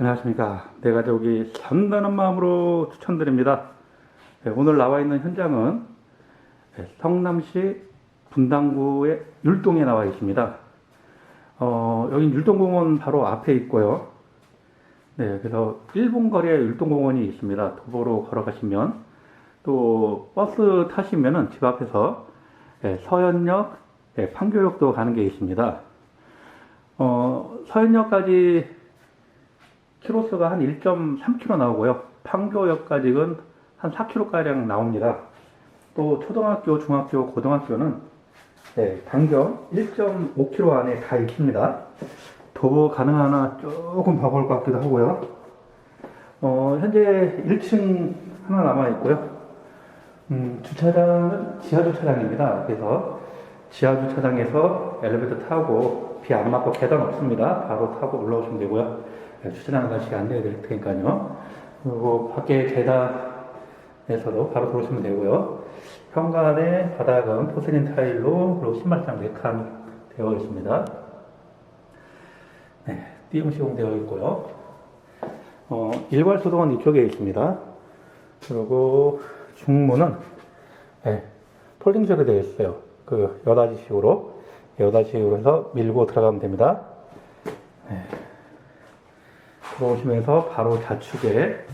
안녕하십니까. 내 가족이 산다는 마음으로 추천드립니다. 네, 오늘 나와 있는 현장은 네, 성남시 분당구의 율동에 나와 있습니다. 어, 여기 율동공원 바로 앞에 있고요. 네, 그래서 1분 거리에 율동공원이 있습니다. 도보로 걸어가시면 또 버스 타시면은 집 앞에서 네, 서현역, 네, 판교역도 가는 게 있습니다. 어, 서현역까지 키로수가 한 1.3km 나오고요. 판교역까지는 한 4km가량 나옵니다. 또 초등학교, 중학교, 고등학교는 네, 단경 1.5km 안에 다 익힙니다. 도보 가능하나 조금 봐볼 것 같기도 하고요. 어, 현재 1층 하나 남아 있고요. 음, 주차장은 지하 주차장입니다. 그래서 지하 주차장에서 엘리베이터 타고 비 안 맞고 계단 없습니다. 바로 타고 올라오시면 되고요. 네, 주차장 다시 안내해 드릴 테니까요. 그리고 밖에 계단에서도 바로 들어오시면 되고요. 현관의 바닥은 포슬린 타일로 그리고 신발장 4칸 되어 있습니다. 네, 띄움 시공되어 있고요. 어, 일괄 소동은 이쪽에 있습니다. 그리고 중문은 네, 폴딩처리 되어 있어요. 그 여닫이식으로 여닫이식으로 해서 밀고 들어가면 됩니다. 네. 들어오시면서 바로 좌측에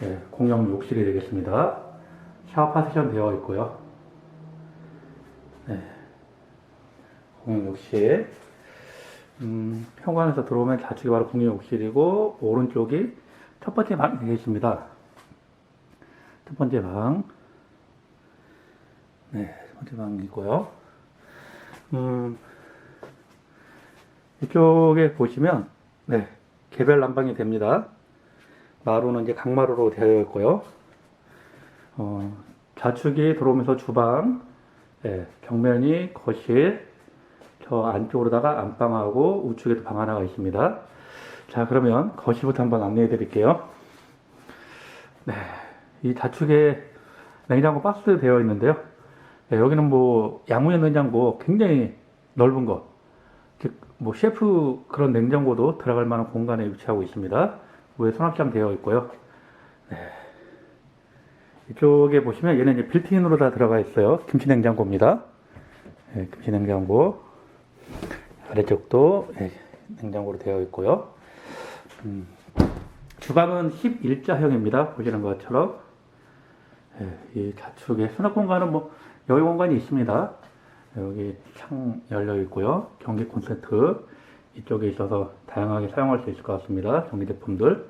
네, 공용 욕실이 되겠습니다. 샤워 파티션 되어 있고요. 네. 공용 욕실. 음, 현관에서 들어오면 좌측이 바로 공용 욕실이고 오른쪽이 첫 번째 방이 되겠습니다. 첫 번째 방. 네, 첫 번째 방이고요. 음, 이쪽에 보시면 네, 개별 난방이 됩니다. 마루는 이제 강마루로 되어 있고요. 어, 좌측이 들어오면서 주방, 예, 경면이 거실, 저 안쪽으로다가 안방하고 우측에도 방 하나가 있습니다. 자, 그러면 거실부터 한번 안내해 드릴게요. 네, 이 좌측에 냉장고 박스 되어 있는데요. 예, 여기는 뭐 양문형 냉장고 굉장히 넓은 거, 즉, 뭐 셰프 그런 냉장고도 들어갈 만한 공간에 위치하고 있습니다. 위에 수납장 되어 있고요. 네. 이쪽에 보시면 얘는 이제 빌트인으로 다 들어가 있어요. 김치 냉장고입니다. 네, 김치 냉장고. 아래쪽도 네, 냉장고로 되어 있고요. 음, 주방은 11자형입니다. 보시는 것처럼. 네, 이 좌측에 수납 공간은 뭐 여유 공간이 있습니다. 여기 창 열려 있고요. 전기 콘센트 이쪽에 있어서 다양하게 사용할 수 있을 것 같습니다. 전기 제품들.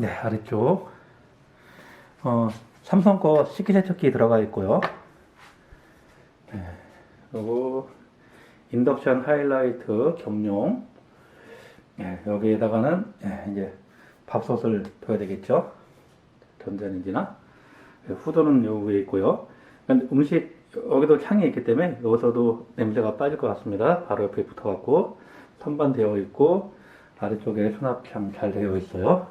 네, 아래쪽. 어, 삼성 거 식기세척기 들어가 있고요. 네, 그리고 인덕션 하이라이트 겸용. 네, 여기에다가는 네, 이제 밥솥을 둬야 되겠죠. 전자레인지나. 네, 후드는 여기 있고요. 음식 여기도 창이 있기 때문에 여기서도 냄새가 빠질 것 같습니다. 바로 옆에 붙어갖고 선반되어 있고 아래쪽에 수납창 잘 되어 있어요.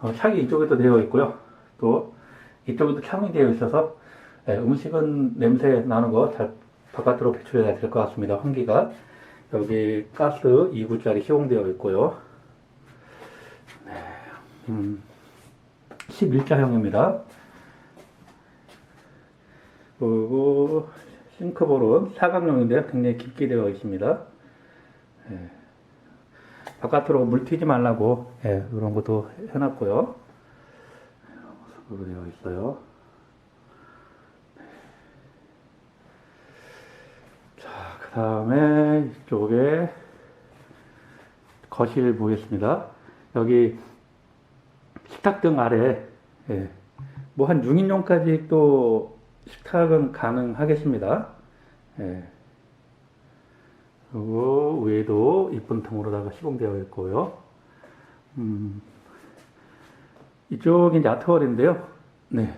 어, 창이 이쪽에도 되어 있고요. 또 이쪽에도 창이 되어 있어서 예, 음식은 냄새 나는 거 잘 바깥으로 배출해야 될 것 같습니다. 환기가 여기 가스 2구짜리 시공되어 있고요. 네, 음, 11자형입니다. 그리고 싱크볼은 사각형인데요. 굉장히 깊게 되어 있습니다. 예. 바깥으로 물 튀지 말라고 예, 이런 것도 해놨고요. 모습으로 되어 있어요. 자, 그 다음에 이쪽에 거실 보겠습니다. 여기 식탁 등 아래 예, 뭐 한 6인용까지 또 식탁은 가능하겠습니다. 예. 그리고 위에도 이쁜 통으로다가 시공되어 있고요. 음, 이쪽이 이제 아트월인데요. 네.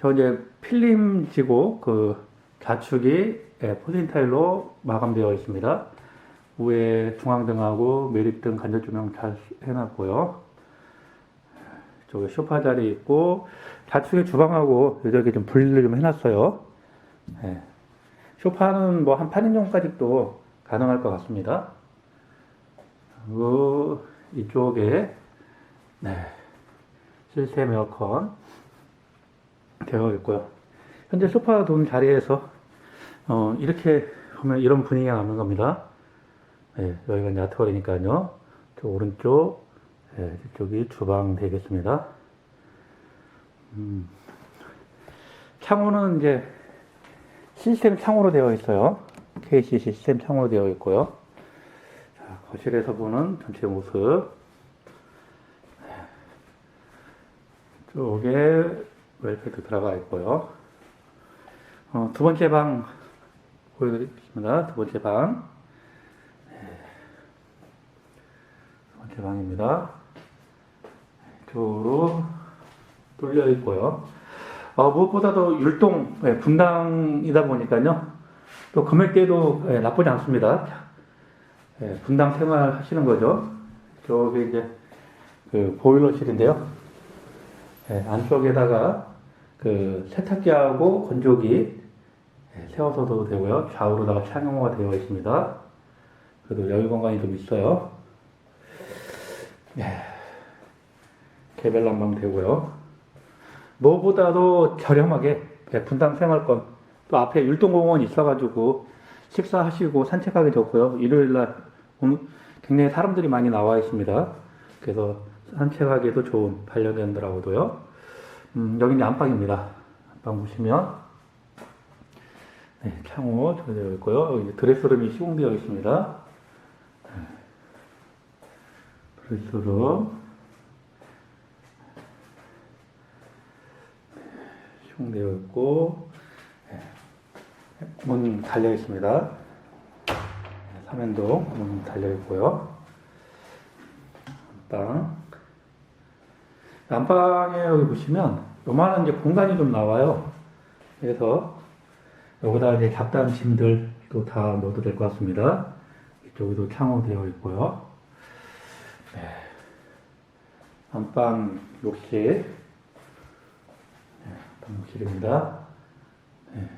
저 이제 필름 지고 그 좌측이 예, 포진 타일로 마감되어 있습니다. 위에 중앙등하고 매립등 간접 조명 잘 해놨고요. 저기 소파 자리 있고 좌측에 주방하고 여기 좀 분리를 좀 해놨어요. 예. 소파는 뭐 한 8인용까지도 가능할 것 같습니다. 그리고 이쪽에 네, 시스템 에어컨 되어 있고요. 현재 소파 둔 자리에서 어, 이렇게 보면 이런 분위기가 나는 겁니다. 네, 여기가 이제 아트홀이니까요. 저 오른쪽, 네, 이쪽이 주방 되겠습니다. 음, 창호는 이제 시스템 창호로 되어 있어요. KC 시스템 창호로 되어 있고요. 자, 거실에서 보는 전체 모습. 쪽에 웰패드 들어가 있고요. 어, 두 번째 방 보여드리겠습니다. 두 번째 방. 네. 두 번째 방입니다. 이쪽으로 뚫려 있고요. 어, 무엇보다도 율동 예, 분당이다 보니까요. 또 금액대도 예, 나쁘지 않습니다. 예, 분당 생활 하시는 거죠. 저기 이제 그 보일러실인데요. 예, 안쪽에다가 그 세탁기하고 건조기 예, 세워서도 되고요. 좌우로다가 창호가 되어 있습니다. 그래도 여유 공간이 좀 있어요. 예, 개별 난방 되고요. 무엇보다도 저렴하게 예, 분당 생활권 또 앞에 율동공원이 있어가지고 식사하시고 산책하기 좋고요. 일요일날 굉장히 사람들이 많이 나와 있습니다. 그래서 산책하기도 좋은 반려견들하고도요. 음, 여기는 안방입니다. 안방 보시면 네, 창호 되어 있고요. 여기 드레스룸이 시공되어 있습니다. 네. 드레스룸 시공 되어 있고 네, 문 달려 있습니다. 네, 삼연동 문 달려 있고요. 안방 안방에 여기 보시면 요만한 이제 공간이 좀 나와요. 그래서 여기다 이제 잡다한 짐들도 다 넣어도 될 것 같습니다. 이쪽에도 창호 되어 있고요. 네. 안방 욕실. 네, 욕실입니다. 네.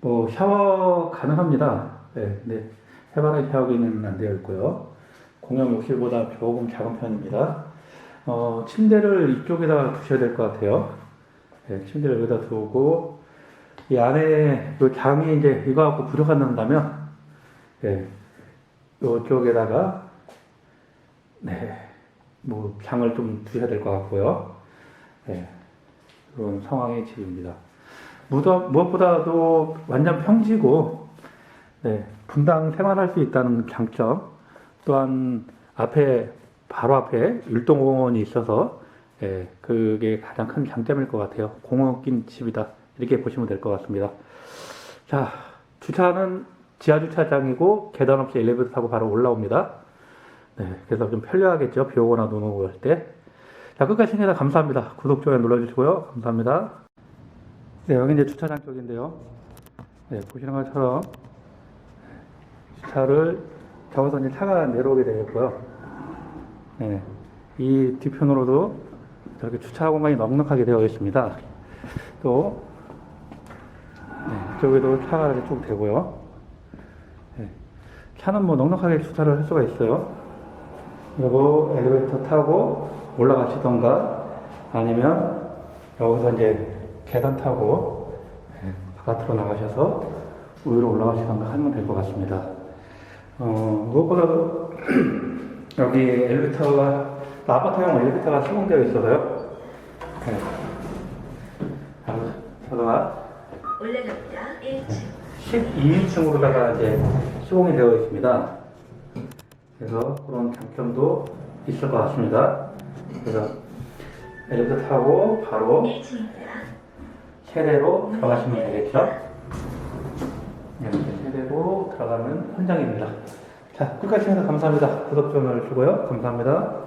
뭐 샤워 가능합니다. 네, 근데 해바라기 샤워기는 안 되어 있고요. 공용 욕실보다 조금 작은 편입니다. 어, 침대를 이쪽에다 두셔야 될 것 같아요. 네, 침대를 여기다 두고, 이 안에 요 장이 이제 이거 갖고 부족한 다면 예, 요쪽에다가, 네, 뭐, 장을 좀 두셔야 될 것 같고요. 예, 그런 상황의 집입니다. 무더, 무엇보다도 완전 평지고, 네, 분당 생활할 수 있다는 장점, 또한 앞에 바로 앞에 율동공원이 있어서 예, 그게 가장 큰 장점일 것 같아요. 공원 낀 집이다 이렇게 보시면 될 것 같습니다. 자 주차는 지하 주차장이고 계단 없이 엘리베이터 타고 바로 올라옵니다. 네, 그래서 좀 편리하겠죠. 비 오거나 눈 오고 할 때. 자 끝까지 시청해주셔서 감사합니다. 구독 좋아요 눌러주시고요. 감사합니다. 네 여기 이제 주차장 쪽인데요. 네, 보시는 것처럼 주차를 저기서 이제 차가 내려오게 되겠고요. 네, 이 뒤편으로도 저렇게 주차 공간이 넉넉하게 되어 있습니다. 또 네, 이쪽에도 차가 이렇게 쭉 되고요. 네, 차는 뭐 넉넉하게 주차를 할 수가 있어요. 그리고 엘리베이터 타고 올라가시던가 아니면 여기서 이제 계단 타고 네, 바깥으로 나가셔서 위로 올라가시던가 하면 될 것 같습니다. 어, 무엇보다도 여기 엘리베이터가 아파트형 엘리베이터가 시공되어 있어서요. 네. 아, 저가 올라갑니다. 1층. 12인칭으로다가 이제 시공이 되어 있습니다. 그래서 그런 장점도 있을 것 같습니다. 그래서 엘리베이터 타고 바로 1층입니다. 세대로 들어가시면 되겠죠? 이렇게 세대로 들어가는 현장입니다. 자, 끝까지 시청해서 감사합니다. 구독 좀 눌러주시고요. 감사합니다.